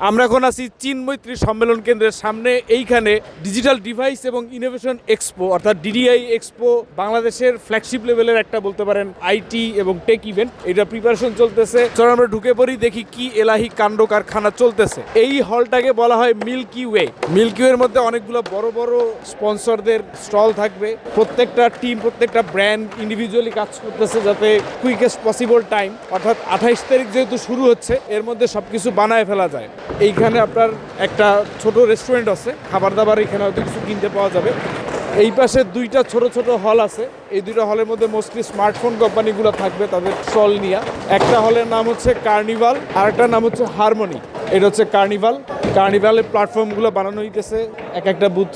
আমরা এখন আছি চীন মৈত্রী সম্মেলন কেন্দ্রের সামনে। এইখানে ডিজিটাল ডিভাইস এবং ইনোভেশন এক্সপো অর্থাৎ ডিডিআই এক্সপো বাংলাদেশের ফ্ল্যাগশিপ লেভেলের একটা বলতে পারেন আইটি এবং টেক ইভেন্ট এটা প্রিপারেশন চলতেছে। চলো আমরা ঢুকে পড়ি, দেখি কি এলাহি কাণ্ড কারখানা চলতেছে। এই হলটাকে বলা হয় মিল্কি ওয়ে মিল্কি ওয়ের মধ্যে অনেকগুলো বড় বড় স্পন্সরদের স্টল থাকবে। প্রত্যেকটা টিম প্রত্যেকটা ব্র্যান্ড ইন্ডিভিজুয়ালি কাজ করতেছে যাতে কুইকেস্ট পসিবল টাইম অর্থাৎ আঠাইশ তারিখ যেহেতু শুরু হচ্ছে, এর মধ্যে সবকিছু বানায় ফেলা যায়। এইখানে আপনার একটা ছোট রেস্টুরেন্ট আছে খাবার দাবার এখানে হয়তো কিছু কিনতে পাওয়া যাবে। এই পাশে দুইটা ছোট ছোট হল আছে, এই দুইটা হলের মধ্যে মোস্টলি স্মার্টফোন কোম্পানিগুলো থাকবে তাদের স্টল নিয়ে। একটা হলের নাম হচ্ছে কার্নিভাল আর একটা নাম হচ্ছে হারমোনি এটা হচ্ছে কার্নিভাল কার্নিভালের প্ল্যাটফর্মগুলো বানানো হইতেছে এক একটা বুথ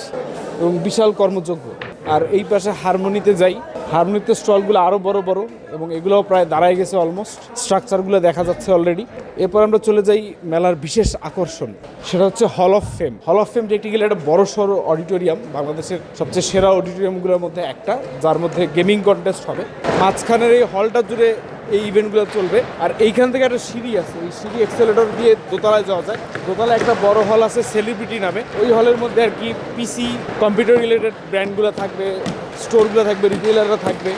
এবং বিশাল কর্মযোগ্য। আর এই পাশে হারমোনিতে যাই, হারমোনিতে স্টলগুলো আরও বড় বড় এবং এগুলোও প্রায় দাঁড়ায় গেছে অলমোস্ট স্ট্রাকচারগুলো দেখা যাচ্ছে অলরেডি এরপর আমরা চলে যাই মেলার বিশেষ আকর্ষণ, সেটা হচ্ছে hall of fame hall of fame technically একটা বড় সড়ো অডিটোরিয়াম বাংলাদেশের সবচেয়ে সেরা অডিটোরিয়ামগুলোর মধ্যে একটা, যার মধ্যে গেমিং কন্টেস্ট হবে। মাঝখানের এই হলটা জুড়ে এই ইভেন্টগুলো চলবে। আর এইখান থেকে একটা সিঁড়ি আছে। এই সিঁড়ি এক্সেলেটর দিয়ে দোতলায় যাওয়া যায়। দোতলায় একটা বড় হল আছে সেলিব্রিটি নামে। ওই হলের মধ্যে আর কি পিসি কম্পিউটার রিলেটেড ব্র্যান্ডগুলো থাকবে স্টোরগুলো থাকবে রিটেলাররা থাকবে।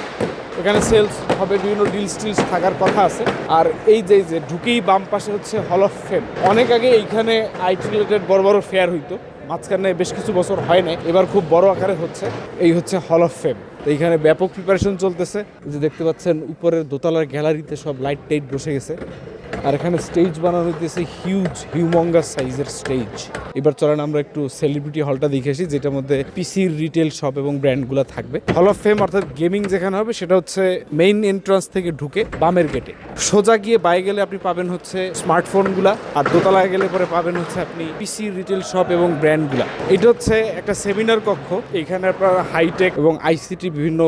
এখানে সেলস হবে, বিভিন্ন ডিলস টিলস থাকার কথা আছে। আর এই যে যে, ঢুকেই বাম পাশে হচ্ছে হল অফ ফেম অনেক আগে এইখানে আইটি রিলেটেড বড় বড় ফেয়ার হইতো। মাঝখানে বেশ কিছু বছর হয় নাই, এবার খুব বড় আকারে হচ্ছে। এই হচ্ছে হল অফ ফেম তো এইখানে ব্যাপক প্রিপারেশন চলতেছে। যে দেখতে পাচ্ছেন, উপরের দোতলার গ্যালারিতে সব লাইট টাইট বসে গেছে। আর এখানে স্টেজ বানানো হইতেছে হিউজ হিউমঙ্গাস সাইজের স্টেজ এবার চলেন আমরা একটু সেলিব্রিটি হলটা দেখে আসি, যেটার মধ্যে পিসির রিটেল শপ এবং ব্র্যান্ডগুলো থাকবে। হল অফ ফেম অর্থাৎ গেমিং যেখানে হবে, সেটা হচ্ছে মেইন এন্ট্রান্স থেকে ঢুকে বামের গেটে সোজা গিয়ে বাই গেলে আপনি পাবেন হচ্ছে স্মার্টফোনগুলা আর দোতলায় গেলে পরে পাবেন হচ্ছে আপনি পিসি রিটেল শপ এবং ব্র্যান্ডগুলা এটা হচ্ছে একটা সেমিনার কক্ষ। এখানে আপনার হাইটেক এবং আইসিটি বিভিন্ন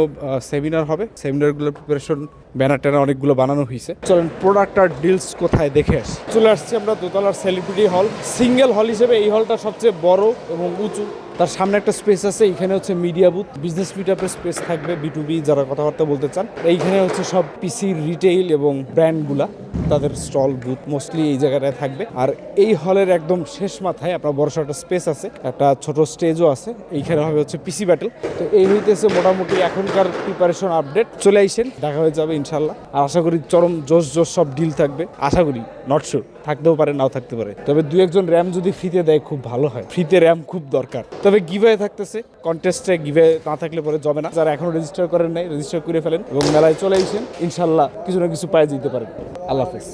সেমিনার হবে। সেমিনারগুলোর প্রিপারেশন ব্যানার ট্যানার অনেকগুলো বানানো হয়েছে চলেন প্রোডাক্ট আর ডিলস কোথায় দেখে আসি। চলে আসছি আমরা দোতলার সেলিব্রিটি হল সিঙ্গেল হল হিসেবে এই হলটা সবচেয়ে বড় এবং উঁচু। তার সামনে একটা স্পেস আছে, এখানে হচ্ছে মিডিয়া বুথ বিজনেস মিটআপের স্পেস থাকবে বিটুবি যারা কথাবার্তা বলতে চান। এইখানে হচ্ছে সব পিসি রিটেইল এবং ব্র্যান্ডগুলা তাদের স্টল বুথ মোস্টলি এই জায়গাটায় থাকবে। আর এই হলের একদম শেষ মাথায় আপনার বড় একটা স্পেস আছে, একটা ছোট স্টেজও আছে, এইখানে হবে হচ্ছে পিসি ব্যাটেল তো এই হইতেছে মোটামুটি এখনকার প্রিপারেশন আপডেট চলে আইসেন, দেখা হয়ে যাবে ইনশাল্লাহ আর আশা করি চরম জোশ জোশ সব ডিল থাকবে। আশা করি নট শিওর থাকতেও পারে, নাও থাকতে পারে। তবে দু একজন র্যাম যদি ফ্রিতে দেয়, খুব ভালো হয়। ফ্রিতে র্যাম খুব দরকার। তবে গিভে থাকতেছে কন্টেস্টে গিভে না থাকলে পরে জবে না। যারা এখনও রেজিস্টার করেন নাই রেজিস্টার করে ফেলেন এবং মেলায় চলে এসেছেন ইনশাল্লাহ কিছু না কিছু পায়ে যেতে পারেন আল্লাহ হাফেজ।